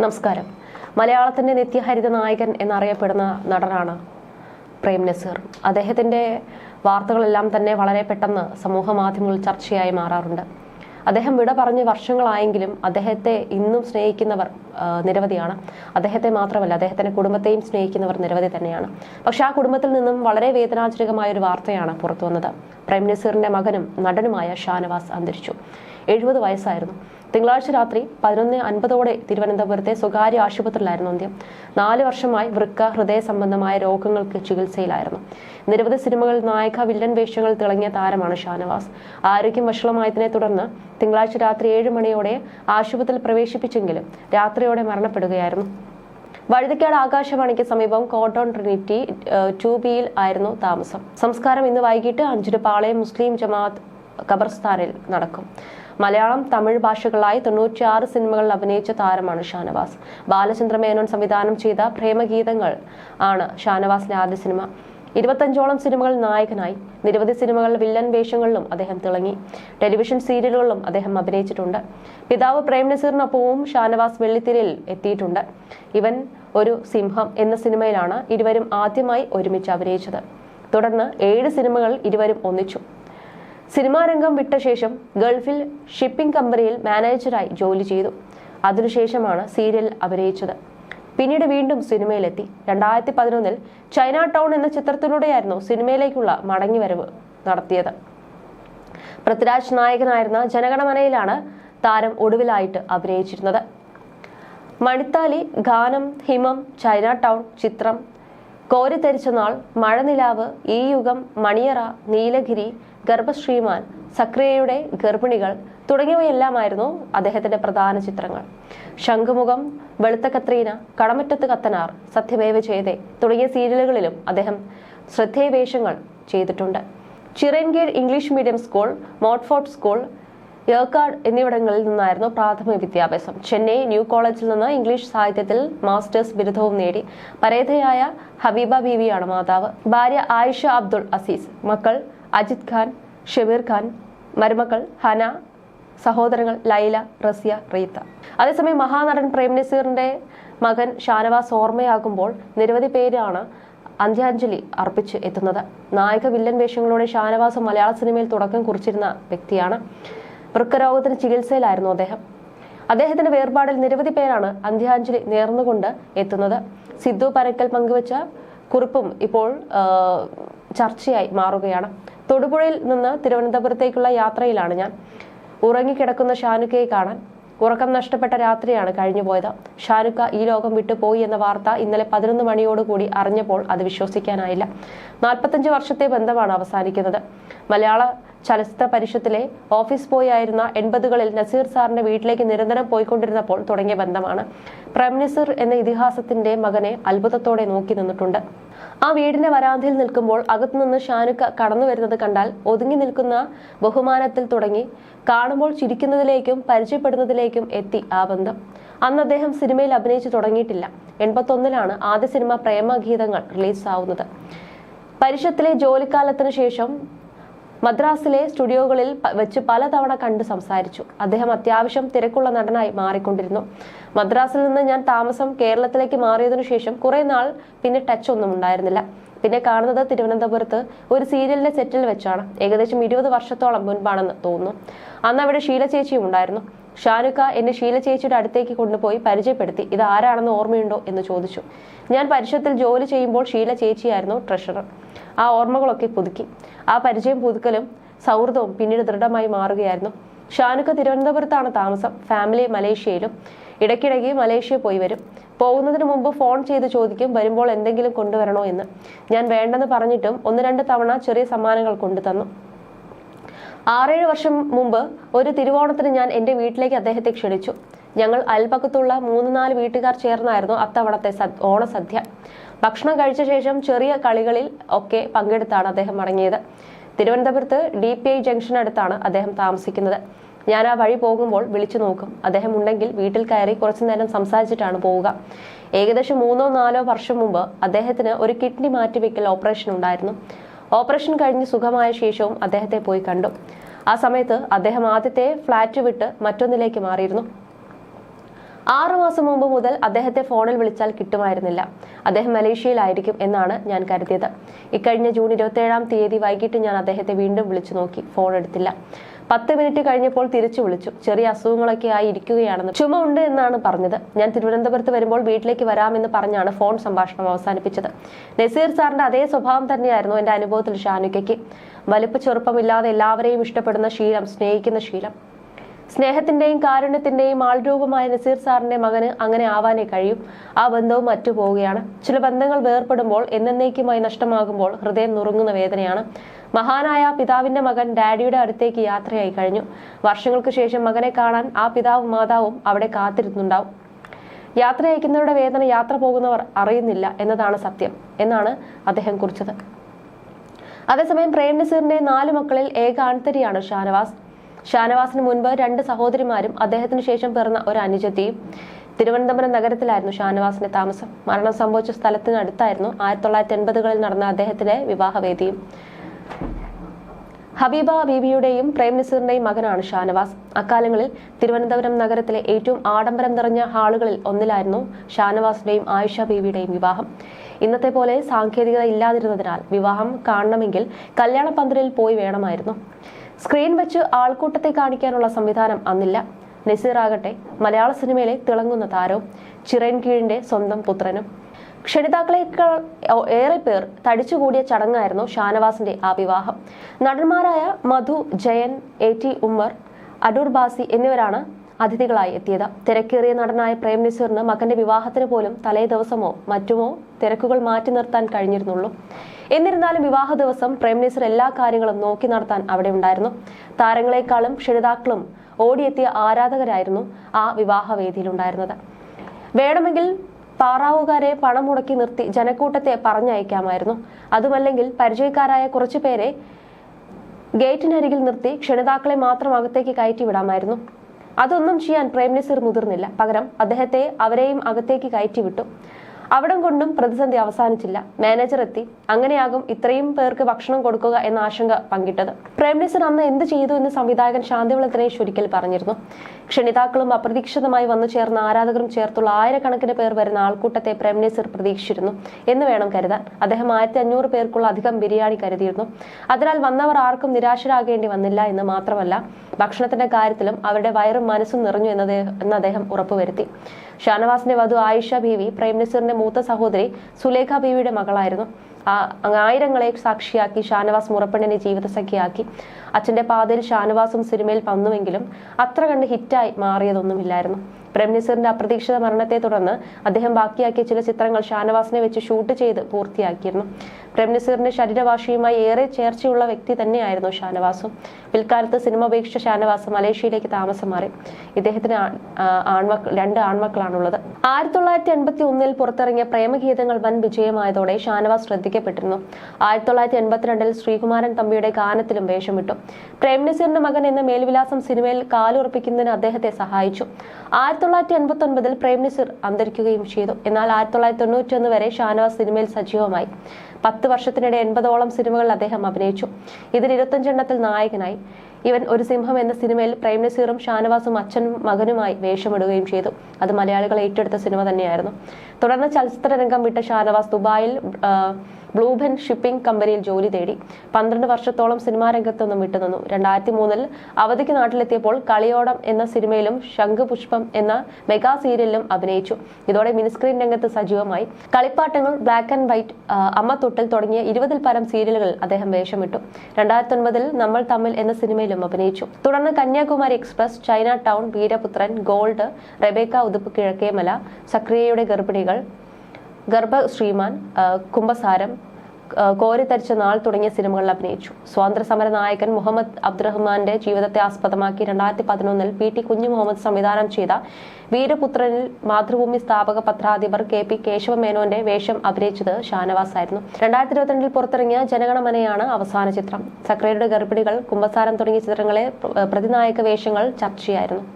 നമസ്കാരം. മലയാളത്തിന്റെ നിത്യഹരിത നായകൻ എന്നറിയപ്പെടുന്ന നടനാണ് പ്രേം നസീർ. അദ്ദേഹത്തിന്റെ വാർത്തകളെല്ലാം തന്നെ വളരെ പെട്ടെന്ന് സമൂഹ മാധ്യമങ്ങളിൽ ചർച്ചയായി മാറാറുണ്ട്. അദ്ദേഹം വിട പറഞ്ഞ് വർഷങ്ങളായെങ്കിലും അദ്ദേഹത്തെ ഇന്നും സ്നേഹിക്കുന്നവർ നിരവധിയാണ്. അദ്ദേഹത്തെ മാത്രമല്ല അദ്ദേഹത്തിന്റെ കുടുംബത്തെയും സ്നേഹിക്കുന്നവർ നിരവധി തന്നെയാണ്. പക്ഷെ ആ കുടുംബത്തിൽ നിന്നും വളരെ വേദനാജനകമായ ഒരു വാർത്തയാണ് പുറത്തു വന്നത് പ്രേം മകനും നടനുമായ ഷാനവാസ് അന്തരിച്ചു. എഴുപത് വയസ്സായിരുന്നു. തിങ്കളാഴ്ച രാത്രി പതിനൊന്ന് അൻപതോടെ തിരുവനന്തപുരത്തെ സ്വകാര്യ ആശുപത്രിയിലായിരുന്നു അന്ത്യം. നാല് വർഷമായി വൃക്ക ഹൃദയ സംബന്ധമായ രോഗങ്ങൾക്ക് ചികിത്സയിലായിരുന്നു. നിരവധി സിനിമകളിൽ നായക വില്ലൻ വേഷങ്ങൾ തിളങ്ങിയ താരമാണ് ഷാനവാസ്. ആരോഗ്യം വഷളമായതിനെ തുടർന്ന് തിങ്കളാഴ്ച രാത്രി ഏഴ് മണിയോടെ ആശുപത്രിയിൽ പ്രവേശിപ്പിച്ചെങ്കിലും രാത്രിയോടെ മരണപ്പെടുകയായിരുന്നു. വഴുതക്കാട് ആകാശവാണിക്ക് സമീപം കോട്ടോൺ ട്രിനിറ്റി ടു ബിയിൽ ആയിരുന്നു താമസം. സംസ്കാരം ഇന്ന് വൈകിട്ട് അഞ്ചിന് പാളയം മുസ്ലിം ജമാഅത്ത് ഖബർസ്ഥാനിൽ നടക്കും. മലയാളം തമിഴ് ഭാഷകളായി തൊണ്ണൂറ്റിയാറ് സിനിമകളിൽ അഭിനയിച്ച താരമാണ് ഷാനവാസ്. ബാലചന്ദ്ര മേനോൻ സംവിധാനം ചെയ്ത പ്രേമഗീതങ്ങൾ ആണ് ഷാനവാസിന്റെ ആദ്യ സിനിമ. ഇരുപത്തഞ്ചോളം സിനിമകളിൽ നായകനായി. നിരവധി സിനിമകളിൽ വില്ലൻ വേഷങ്ങളിലും അദ്ദേഹം തിളങ്ങി. ടെലിവിഷൻ സീരിയലുകളിലും അദ്ദേഹം അഭിനയിച്ചിട്ടുണ്ട്. പിതാവ് പ്രേം നസീറിനൊപ്പവും ഷാനവാസ് വെള്ളിത്തിരയിൽ എത്തിയിട്ടുണ്ട്. ഇവൻ ഒരു സിംഹം എന്ന സിനിമയിലാണ് ഇരുവരും ആദ്യമായി ഒരുമിച്ച് അഭിനയിച്ചത്. തുടർന്ന് ഏഴ് സിനിമകൾ ഇരുവരും ഒന്നിച്ചു. സിനിമാ രംഗം വിട്ട ശേഷം ഗൾഫിൽ ഷിപ്പിംഗ് കമ്പനിയിൽ മാനേജറായി ജോലി ചെയ്തു. അതിനുശേഷമാണ് സീരിയൽ അഭിനയിച്ചത്. പിന്നീട് വീണ്ടും സിനിമയിലെത്തി. രണ്ടായിരത്തി പതിനൊന്നിൽ ചൈന ടൗൺ എന്ന ചിത്രത്തിലൂടെയായിരുന്നു സിനിമയിലേക്കുള്ള മടങ്ങിവരവ് നടത്തിയത്. പൃഥ്വിരാജ് നായകനായിരുന്ന ജനഗണമനയിലാണ് താരം ഒടുവിലായിട്ട് അഭിനയിച്ചിരുന്നത്. മണിത്താലി ഗാനം ഹിമം ചൈന ടൗൺ ചിത്രം കോരിത്തരിച്ച നാൾ മഴനിലാവ് ഈ യുഗം മണിയറ നീലഗിരി ഗർഭശ്രീമാൻ സക്രിയയുടെ ഗർഭിണികൾ തുടങ്ങിയവയെല്ലാമായിരുന്നു അദ്ദേഹത്തിന്റെ പ്രധാന ചിത്രങ്ങൾ. ശംഖുമുഖം വെളുത്ത കത്രീന കടമറ്റത്ത് കത്തനാർ സത്യമേവ ചെയ്തെ തുടങ്ങിയ സീരിയലുകളിലും അദ്ദേഹം ശ്രദ്ധേയ വേഷങ്ങൾ ചെയ്തിട്ടുണ്ട്. Chirayinkeezh English medium school Montfort school Yercaud എന്നിവിടങ്ങളിൽ നിന്നായിരുന്നു പ്രാഥമിക വിദ്യാഭ്യാസം. ചെന്നൈ ന്യൂ കോളേജിൽ നിന്ന് ഇംഗ്ലീഷ് സാഹിത്യത്തിൽ മാസ്റ്റേഴ്സ് ബിരുദവും നേടി പരേതയായ ഹബീബ ബീവിയാണ് മാതാവ്. ഭാര്യ ആയിഷ അബ്ദുൾ അസീസ് മക്കൾ അജിത് ഖാൻ ഷബീർ ഖാൻ മരുമക്കൾ ഹന സഹോദരങ്ങൾ ലൈല റസിയ റീത്ത. അതേസമയം മഹാനടൻ പ്രേം നസീറിന്റെ മകൻ ഷാനവാസ് ഓർമ്മയാകുമ്പോൾ നിരവധി പേരാണ് അന്ത്യാഞ്ജലി അർപ്പിച്ച് എത്തുന്നത്. നായക വില്ലൻ വേഷങ്ങളോടെ ഷാനവാസ് മലയാള സിനിമയിൽ തുടക്കം കുറിച്ചിരുന്ന വ്യക്തിയാണ്. വൃക്കരോഗത്തിന് ചികിത്സയിലായിരുന്നു അദ്ദേഹം. അദ്ദേഹത്തിന്റെ വേർപാടിൽ നിരവധി പേരാണ് അന്ത്യാഞ്ജലി നേർന്നുകൊണ്ട് എത്തുന്നത്. സിദ്ധു പരക്കൽ പങ്കുവച്ച കുറിപ്പും ഇപ്പോൾ ചർച്ചയായി മാറുകയാണ്. തൊടുപുഴയിൽ നിന്ന് തിരുവനന്തപുരത്തേക്കുള്ള യാത്രയിലാണ് ഞാൻ. ഉറങ്ങിക്കിടക്കുന്ന ഷാനുക്കയെ കാണാൻ ഉറക്കം നഷ്ടപ്പെട്ട രാത്രിയാണ് കഴിഞ്ഞു പോയത് ഷാരുഖ ഈ ലോകം വിട്ടുപോയി എന്ന വാർത്ത ഇന്നലെ പതിനൊന്ന് മണിയോടുകൂടി അറിഞ്ഞപ്പോൾ അത് വിശ്വസിക്കാനായില്ല. നാൽപ്പത്തഞ്ച് വർഷത്തെ ബന്ധമാണ് അവസാനിക്കുന്നത്. മലയാള ചലച്ചിത്ര പരിഷത്തിലെ ഓഫീസ് ബോയ് ആയിരുന്ന എൺപതുകളിൽ നസീർ സാറിന്റെ വീട്ടിലേക്ക് നിരന്തരം പോയിക്കൊണ്ടിരുന്നപ്പോൾ തുടങ്ങിയ ബന്ധമാണ്. പ്രൈം എന്ന ഇതിഹാസത്തിന്റെ മകനെ അത്ഭുതത്തോടെ നോക്കി നിന്നിട്ടുണ്ട്. ആ വീടിന്റെ വരാന്തയിൽ നിൽക്കുമ്പോൾ അകത്തുനിന്ന് ഷാനുക്ക കടന്നു വരുന്നത് കണ്ടാൽ ഒതുങ്ങി നിൽക്കുന്ന ബഹുമാനത്തിൽ തുടങ്ങി കാണുമ്പോൾ ചിരിക്കുന്നതിലേക്കും പരിചയപ്പെടുന്നതിലേക്കും എത്തി ആ ബന്ധം. അന്ന് അദ്ദേഹം സിനിമയിൽ അഭിനയിച്ചു തുടങ്ങിയിട്ടില്ല. എൺപത്തൊന്നിലാണ് ആദ്യ സിനിമ പ്രേമഗീതങ്ങൾ റിലീസാവുന്നത്. പരിഷത്തിലെ ജോലിക്കാലത്തിന് ശേഷം മദ്രാസിലെ സ്റ്റുഡിയോകളിൽ വെച്ച് പലതവണ കണ്ട് സംസാരിച്ചു. അദ്ദേഹം അത്യാവശ്യം തിരക്കുള്ള നടനായി മാറിക്കൊണ്ടിരുന്നു. മദ്രാസിൽ നിന്ന് ഞാൻ താമസം കേരളത്തിലേക്ക് മാറിയതിനു ശേഷം കുറെ നാൾ പിന്നെ ടച്ച് ഒന്നും ഉണ്ടായിരുന്നില്ല. പിന്നെ കാണുന്നത് തിരുവനന്തപുരത്ത് ഒരു സീരിയലിന്റെ സെറ്റിൽ വെച്ചാണ്. ഏകദേശം ഇരുപത് വർഷത്തോളം മുൻപാണെന്ന് തോന്നുന്നു. അന്ന് അവിടെ ഷീല ചേച്ചിയും ഉണ്ടായിരുന്നു. ഷാനുക്ക എന്നെ ഷീല ചേച്ചിയുടെ അടുത്തേക്ക് കൊണ്ടുപോയി പരിചയപ്പെടുത്തി. ഇത് ആരാണെന്ന് ഓർമ്മയുണ്ടോ? എന്ന് ചോദിച്ചു. ഞാൻ പരിഷത്തിൽ ജോലി ചെയ്യുമ്പോൾ ഷീല ചേച്ചിയായിരുന്നു ട്രഷറർ. ആ ഓർമ്മകളൊക്കെ പുതുക്കി. ആ പരിചയം പുതുക്കലും സൗഹൃദവും പിന്നീട് ദൃഢമായി മാറുകയായിരുന്നു. ഷാനുക്ക തിരുവനന്തപുരത്താണ് താമസം. ഫാമിലി മലേഷ്യയിലും ഇടയ്ക്കിടയ്ക്ക് മലേഷ്യ പോയി വരും. പോകുന്നതിന് മുമ്പ് ഫോൺ ചെയ്ത് ചോദിക്കും വരുമ്പോൾ എന്തെങ്കിലും കൊണ്ടുവരണോ എന്ന്? ഞാൻ വേണ്ടെന്ന് പറഞ്ഞിട്ടും ഒന്ന് രണ്ട് തവണ ചെറിയ സമ്മാനങ്ങൾ കൊണ്ടുതന്നു ആറേഴ് വർഷം മുമ്പ് ഒരു തിരുവോണത്തിന് ഞാൻ എന്റെ വീട്ടിലേക്ക് അദ്ദേഹത്തെ ക്ഷണിച്ചു. ഞങ്ങൾ അൽപക്കത്തുള്ള മൂന്ന് നാല് വീട്ടുകാർ ചേർന്നായിരുന്നു അത്തവണത്തെ സദ്- ഓണസദ്യ. ഭക്ഷണം കഴിച്ച ശേഷം ചെറിയ കളികളിൽ ഒക്കെ പങ്കെടുത്താണ് അദ്ദേഹം മടങ്ങിയത് തിരുവനന്തപുരത്ത് ഡി പി ഐ ജംഗ്ഷനടുത്താണ് അദ്ദേഹം താമസിക്കുന്നത്. ഞാൻ ആ വഴി പോകുമ്പോൾ വിളിച്ചു നോക്കും. അദ്ദേഹം ഉണ്ടെങ്കിൽ വീട്ടിൽ കയറി കുറച്ചു നേരം സംസാരിച്ചിട്ടാണ് പോവുക. ഏകദേശം മൂന്നോ നാലോ വർഷം മുമ്പ് അദ്ദേഹത്തിന് ഒരു കിഡ്നി മാറ്റിവെക്കൽ ഓപ്പറേഷൻ ഉണ്ടായിരുന്നു. ഓപ്പറേഷൻ കഴിഞ്ഞ് സുഖമായ ശേഷവും അദ്ദേഹത്തെ പോയി കണ്ടു. ആ സമയത്ത് അദ്ദേഹം ആദ്യത്തെ ഫ്ലാറ്റ് വിട്ട് മറ്റൊന്നിലേക്ക് മാറിയിരുന്നു. ആറു മാസം മുമ്പ് മുതൽ അദ്ദേഹത്തെ ഫോണിൽ വിളിച്ചാൽ കിട്ടുമായിരുന്നില്ല. അദ്ദേഹം മലേഷ്യയിലായിരിക്കും എന്നാണ് ഞാൻ കരുതിയത്. ഇക്കഴിഞ്ഞ ജൂൺ ഇരുപത്തിയേഴാം തീയതി വൈകിട്ട് ഞാൻ അദ്ദേഹത്തെ വീണ്ടും വിളിച്ചു നോക്കി ഫോൺ എടുത്തില്ല. പത്ത് മിനിറ്റ് കഴിഞ്ഞപ്പോൾ തിരിച്ചു വിളിച്ചു. ചെറിയ അസുഖങ്ങളൊക്കെ ആയി ഇരിക്കുകയാണെന്ന് ചുമ ഉണ്ട് എന്നാണ് പറഞ്ഞത്. ഞാൻ തിരുവനന്തപുരത്ത് വരുമ്പോൾ വീട്ടിലേക്ക് വരാമെന്ന് പറഞ്ഞാണ് ഫോൺ സംഭാഷണം അവസാനിപ്പിച്ചത്. നസീർ സാറിന്റെ അതേ സ്വഭാവം തന്നെയായിരുന്നു എന്റെ അനുഭവത്തിൽ ഷാനുക്കയ്ക്ക്. വലിപ്പ ചെറുപ്പമില്ലാതെ എല്ലാവരെയും ഇഷ്ടപ്പെടുന്ന ശീലം സ്നേഹിക്കുന്ന ശീലം. സ്നേഹത്തിന്റെയും കാരുണ്യത്തിന്റെയും ആൾരൂപമായ നസീർ സാറിന്റെ മകന് അങ്ങനെ ആവാനേ കഴിയും. ആ ബന്ധവും മറ്റു പോവുകയാണ്. ചില ബന്ധങ്ങൾ വേർപെടുമ്പോൾ എന്നേക്കുമായി നഷ്ടമാകുമ്പോൾ ഹൃദയം നുറുങ്ങുന്ന വേദനയാണ്. മഹാനായ പിതാവിന്റെ മകൻ ഡാഡിയുടെ അടുത്തേക്ക് യാത്രയായി കഴിഞ്ഞു. വർഷങ്ങൾക്ക് ശേഷം മകനെ കാണാൻ ആ പിതാവും മാതാവും അവിടെ കാത്തിരുന്നുണ്ടാവും. യാത്ര അയക്കുന്നവരുടെ വേദന യാത്ര പോകുന്നവർ അറിയുന്നില്ല എന്നതാണ് സത്യം. എന്നാണ് അദ്ദേഹം കുറിച്ചത്. അതേസമയം പ്രേം നസീറിന്റെ നാല് മക്കളിൽ ഏക ആൺതരിയാണ് ഷാനവാസ്. ഷാനവാസിന് മുൻപ് രണ്ട് സഹോദരിമാരും അദ്ദേഹത്തിന് ശേഷം പിറന്ന ഒരു അനുജത്തിയും തിരുവനന്തപുരം നഗരത്തിലായിരുന്നു ഷാനവാസിന്റെ താമസം. മരണം സംഭവിച്ച സ്ഥലത്തിനടുത്തായിരുന്നു ആയിരത്തി തൊള്ളായിരത്തി എൺപതുകളിൽ നടന്ന അദ്ദേഹത്തിന്റെ വിവാഹവേദിയും. ഹബീബ ബീബിയുടെയും പ്രേം നസീറിന്റെയും മകനാണ് ഷാനവാസ്. അക്കാലങ്ങളിൽ തിരുവനന്തപുരം നഗരത്തിലെ ഏറ്റവും ആഡംബരം നിറഞ്ഞ ഹാളുകളിൽ ഒന്നിലായിരുന്നു ഷാനവാസിന്റെയും ആയിഷ ബീബിയുടെയും വിവാഹം. ഇന്നത്തെ പോലെ സാങ്കേതികത ഇല്ലാതിരുന്നതിനാൽ വിവാഹം കാണണമെങ്കിൽ കല്യാണ പന്തലിൽ പോയി വേണമായിരുന്നു. സ്ക്രീൻ വെച്ച് ആൾക്കൂട്ടത്തെ കാണിക്കാനുള്ള സംവിധാനം അന്നില്ല. നസീറാകട്ടെ മലയാള സിനിമയിലെ തിളങ്ങുന്ന താരവും ചിറൻകീഴിന്റെ സ്വന്തം പുത്രനും. ക്ഷണിതാക്കളേക്കാൾ ഏറെ പേർ തടിച്ചുകൂടിയ ചടങ്ങായിരുന്നു ഷാനവാസിന്റെ ആ വിവാഹം. നടന്മാരായ മധു ജയൻ എ ടി ഉമ്മർ അടൂർ ബാസി എന്നിവരാണ് അതിഥികളായി എത്തിയത്. തിരക്കേറിയ നടനായ പ്രേം നസീറിന് മകന്റെ വിവാഹത്തിന് പോലും തലേ ദിവസമോ മറ്റുമോ തിരക്കുകൾ മാറ്റി നിർത്താൻ കഴിഞ്ഞിരുന്നുള്ളൂ. എന്നിരുന്നാലും വിവാഹ ദിവസം പ്രൈം മിനിസ്റ്റർ എല്ലാ കാര്യങ്ങളും നോക്കി നടത്താൻ അവിടെ ഉണ്ടായിരുന്നു. താരങ്ങളെക്കാളും ക്ഷണിതാക്കളും ഓടിയെത്തിയ ആരാധകരായിരുന്നു ആ വിവാഹവേദിയിലുണ്ടായിരുന്നത് വേണമെങ്കിൽ പാറാവുകാരെ പണം മുടക്കി നിർത്തി ജനക്കൂട്ടത്തെ പറഞ്ഞയക്കാമായിരുന്നു. അതുമല്ലെങ്കിൽ പരിചയക്കാരായ കുറച്ചു പേരെ ഗേറ്റിനരികിൽ നിർത്തി ക്ഷണിതാക്കളെ മാത്രം അകത്തേക്ക് കയറ്റി വിടാമായിരുന്നു. അതൊന്നും ചെയ്യാൻ പ്രേം നസീർ മുതിർന്നില്ല. പകരം അദ്ദേഹത്തെ അവരെയും അകത്തേക്ക് കയറ്റി വിട്ടു. അവിടം കൊണ്ടും പ്രതിസന്ധി അവസാനിച്ചില്ല. മാനേജർ എത്തി. അങ്ങനെയാകും ഇത്രയും പേർക്ക് ഭക്ഷണം കൊടുക്കുക എന്ന ആശങ്ക പങ്കിട്ടത്. പ്രൈം മിനിസ്റ്റർ അന്ന് എന്ത് ചെയ്തു എന്ന് സംവിധായകൻ ശാന്തിവിള ദിനേശ് ഒരിക്കൽ പറഞ്ഞിരുന്നു. ക്ഷണിതാക്കളും അപ്രതീക്ഷിതമായി വന്നു ചേർന്ന ആരാധകരും ചേർത്തുള്ള ആയിരക്കണക്കിന് പേർ വരുന്ന ആൾക്കൂട്ടത്തെ പ്രൈം മിനിസ്റ്റർ പ്രതീക്ഷിച്ചിരുന്നു എന്ന് വേണം കരുതാൻ. അദ്ദേഹം ആയിരത്തി അഞ്ഞൂറ് പേർക്കുള്ള അധികം ബിരിയാണി കരുതിയിരുന്നു. അതിനാൽ വന്നവർ ആർക്കും നിരാശരാകേണ്ടി വന്നില്ല എന്ന് മാത്രമല്ല ഭക്ഷണത്തിന്റെ കാര്യത്തിലും അവരുടെ വയറും മനസ്സും നിറഞ്ഞു എന്നത് എന്ന് അദ്ദേഹം ഉറപ്പുവരുത്തി. ഷാനവാസിന്റെ വധു ആയിഷ ബീവി പ്രേം നസീറിന്റെ മൂത്ത സഹോദരി സുലേഖ ബീവിയുടെ മകളായിരുന്നു. ആയിരങ്ങളെ സാക്ഷിയാക്കി ഷാനവാസ് മുറപ്പെണ്ണിനെ ജീവിതസഖിയാക്കി. അച്ഛന്റെ പാതയിൽ ഷാനവാസും സിനിമയിൽ വന്നുവെങ്കിലും അത്ര കണ്ട് ഹിറ്റായി മാറിയതൊന്നുമില്ലായിരുന്നു. പ്രേം നസീറിന്റെ അപ്രതീക്ഷിത മരണത്തെ തുടർന്ന് അദ്ദേഹം ബാക്കിയാക്കിയ ചില ചിത്രങ്ങൾ ഷാനവാസിനെ വെച്ച് ഷൂട്ട് ചെയ്ത് പൂർത്തിയാക്കിയിരുന്നു. പ്രേംനസീറിന്റെ ശരീരഭാഷയുമായി ഏറെ ചേർച്ചയുള്ള വ്യക്തി തന്നെയായിരുന്നു ഷാനവാസും. പിൽക്കാലത്ത് സിനിമ ഉപേക്ഷിച്ച ഷാനവാസ് മലേഷ്യയിലേക്ക് താമസം മാറി. ഇദ്ദേഹത്തിന് ആൺമക്കൾ രണ്ട് ആൺമക്കളാണുള്ളത്. ആയിരത്തി തൊള്ളായിരത്തി എൺപത്തി ഒന്നിൽ പുറത്തിറങ്ങിയ പ്രേമഗീതങ്ങൾ വൻ വിജയമായതോടെ ഷാനവാസ് ശ്രദ്ധിക്കപ്പെട്ടിരുന്നു. ആയിരത്തി തൊള്ളായിരത്തി എൺപത്തിരണ്ടിൽ ശ്രീകുമാരൻ തമ്പിയുടെ ഗാനത്തിലും വേഷമിട്ടു. പ്രേം നസീറിന്റെ മകൻ എന്ന മേൽവിലാസം സിനിമയിൽ കാലുറപ്പിക്കുന്നതിന് അദ്ദേഹത്തെ സഹായിച്ചു. ആയിരത്തി തൊള്ളായിരത്തി എൺപത്തി ഒൻപതിൽ പ്രേം നസീർ അന്തരിക്കുകയും ചെയ്തു. എന്നാൽ ആയിരത്തി തൊള്ളായിരത്തി തൊണ്ണൂറ്റി ഒന്ന് വരെ ഷാനവാസ് സിനിമയിൽ സജീവമായി. പത്ത് വർഷത്തിനിടെ എൺപതോളം സിനിമകളിൽ അദ്ദേഹം അഭിനയിച്ചു. ഇതിൽ ഇരുപത്തഞ്ചെണ്ണത്തിൽ നായകനായി. ഇവൻ ഒരു സിംഹം എന്ന സിനിമയിൽ പ്രേം നസീറും ഷാനവാസും അച്ഛനും മകനുമായി വേഷമിടുകയും ചെയ്തു. അത് മലയാളികൾ ഏറ്റെടുത്ത സിനിമ തന്നെയായിരുന്നു. തുടർന്ന് ചലച്ചിത്ര രംഗം വിട്ട ഷാനവാസ് ദുബായിൽ ബ്ലൂബൻ ഷിപ്പിംഗ് കമ്പനിയിൽ ജോലി തേടി. പന്ത്രണ്ട് വർഷത്തോളം സിനിമാ രംഗത്തൊന്നും വിട്ടുനിന്നു. രണ്ടായിരത്തി മൂന്നിൽ അവധിക്ക് നാട്ടിലെത്തിയപ്പോൾ കളിയോടം എന്ന സിനിമയിലും ശംഖുപുഷ്പം എന്ന മെഗാ സീരിയലിലും അഭിനയിച്ചു. ഇതോടെ മിനിസ്ക്രീൻ രംഗത്ത് സജീവമായി. കളിപ്പാട്ടങ്ങൾ ബ്ലാക്ക് ആൻഡ് വൈറ്റ് അമ്മ തുടങ്ങിയ ഇരുപതിൽ പരം സീരിയലുകളിൽ അദ്ദേഹം വേഷമിട്ടു. രണ്ടായിരത്തി ഒൻപതിൽ നമ്മൾ തമ്മിൽ എന്ന സിനിമയിലും അഭിനയിച്ചു. തുടർന്ന് Kanyakumari express China town Veeraputhran gold Rebecca Uthup Kizhakkemala സക്രിയയുടെ ഗർഭിണികൾ ഗർഭ ശ്രീമാൻ കുംഭസാരം കോരിത്തരിച്ച നാൾ തുടങ്ങിയ സിനിമകളിൽ അഭിനയിച്ചു. സ്വാതന്ത്ര്യ സമര നായകൻ മുഹമ്മദ് അബ്ദുറഹ്മാന്റെ ജീവിതത്തെ ആസ്പദമാക്കി രണ്ടായിരത്തി പതിനൊന്നിൽ പി ടി കുഞ്ഞു മുഹമ്മദ് സംവിധാനം ചെയ്ത വീരപുത്രനിൽ മാതൃഭൂമി സ്ഥാപക പത്രാധിപർ കെ പി കേശവ മേനോന്റെ വേഷം അഭിനയിച്ചത് ഷാനവാസ് ആയിരുന്നു. രണ്ടായിരത്തി ഇരുപത്തിരണ്ടിൽ പുറത്തിറങ്ങിയ ജനഗണമനയാണ് അവസാന ചിത്രം. സക്രയുടെ ഗർഭിണികൾ കുംഭസാരം തുടങ്ങിയ ചിത്രങ്ങളെ പ്ര- പ്രതിനായക വേഷങ്ങൾ ചർച്ചയായിരുന്നു.